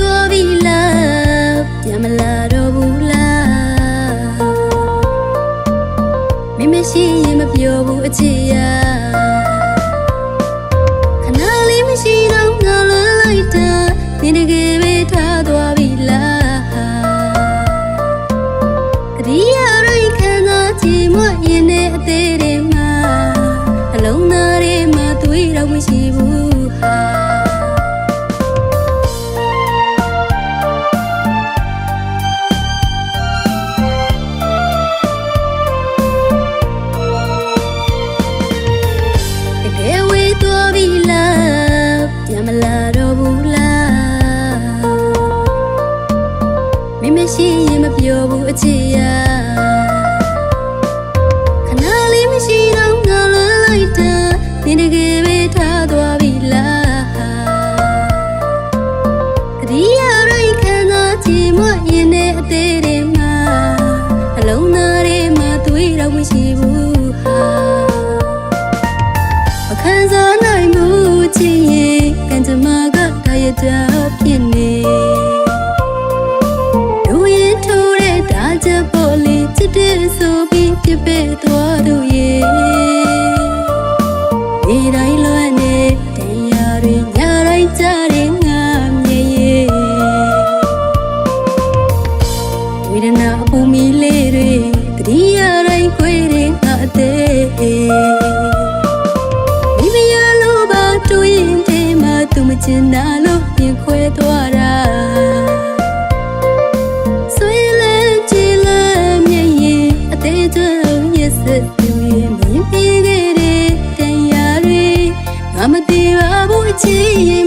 တော်ပြီလားပြန်မလာတော့ဘူးလားမင်းမရှိရင်မပြောဘူးအချစ်ရ ပြန်မလာတော့ဘူးလားမင်းမရှိရင်မပြောဘူးအချစ်ရခဏလေးမရှိတော့ငါလွန်လိုက်တာနင်တကယ်ပဲထားသွားပြီလားတတိယရိုက်ခံစားခြင်းမရင်နဲ့အသေးတွေမှာအလုံးသားတွေမှာတွေးတော့မရှိဘူး ဒါရတာဖြစ်နေဒူရင်ထိုးတဲ့ဒါချက်ပေါ်လေးချစ်တဲ့ဆိုပြီးပြစ်ပဲသွားသူရဲ့ဒီတိုင်းလွမ်းနေတရားတွေညတိုင်းကြတဲ့ငါမြေရဲ့ဝေဒနာအပူမီလေးတွေတတိယတိုင်းခွေတဲ့ငါအသေးမိ ပါဘူး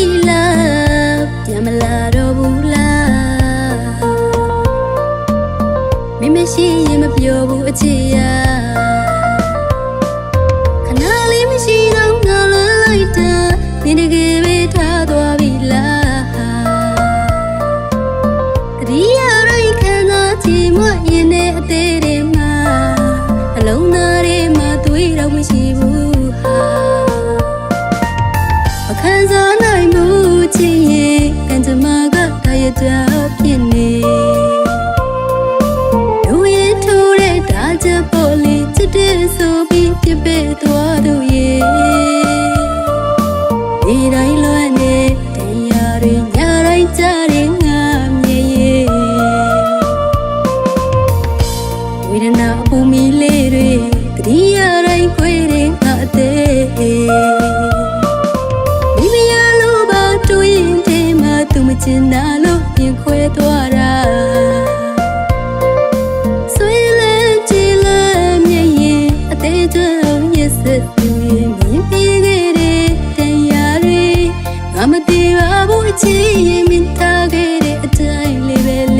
သွားပြီလားပြန်မလာတော့ဘူးလားမင်းမရှိရင်မပြောဘူးအချစ်ရ ပြီးပြစ်ပဲသွားသူရဲ့ဒီတိုင်းလွမ်းနေတရားတွေညတိုင်းကြတဲ့ငါမြေရဲ့ဝေဒနာအပူမီလေးတွေတတိယတိုင်းခွေတဲ့ငါအသေးမိမရလို့ပါတွေးရင်ထဲမှာသူမချင်တာ ငါမပြေပါဘူးအချင်းရင်မင်းထားခဲ့တဲ့အတိုင်းလေးပဲလေ